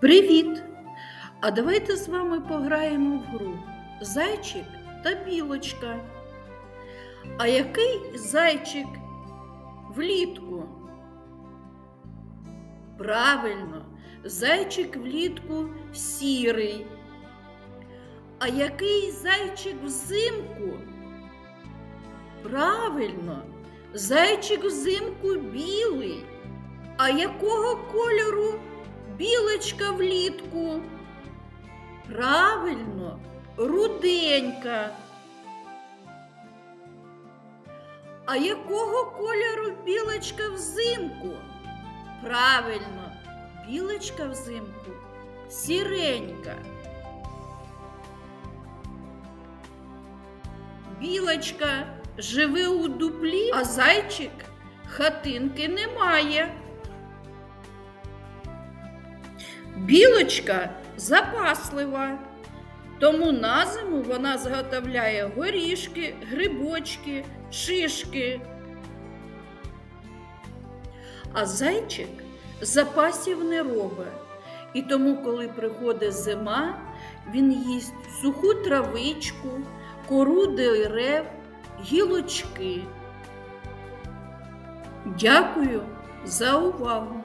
Привіт! А давайте з вами пограємо в гру Зайчик та білочка. А який зайчик влітку? Правильно, зайчик влітку сірий. А який зайчик взимку? Правильно, зайчик взимку білий. А якого кольору білочка влітку? Правильно, руденька. А якого кольору білочка взимку? Правильно, білочка взимку сіренька. Білочка живе у дуплі, а зайчик хатинки немає. Білочка запаслива, тому на зиму вона зготовляє горішки, грибочки, шишки. А зайчик запасів не робить. І тому, коли приходить зима, він їсть суху травичку, кору дерев, гілочки. Дякую за увагу!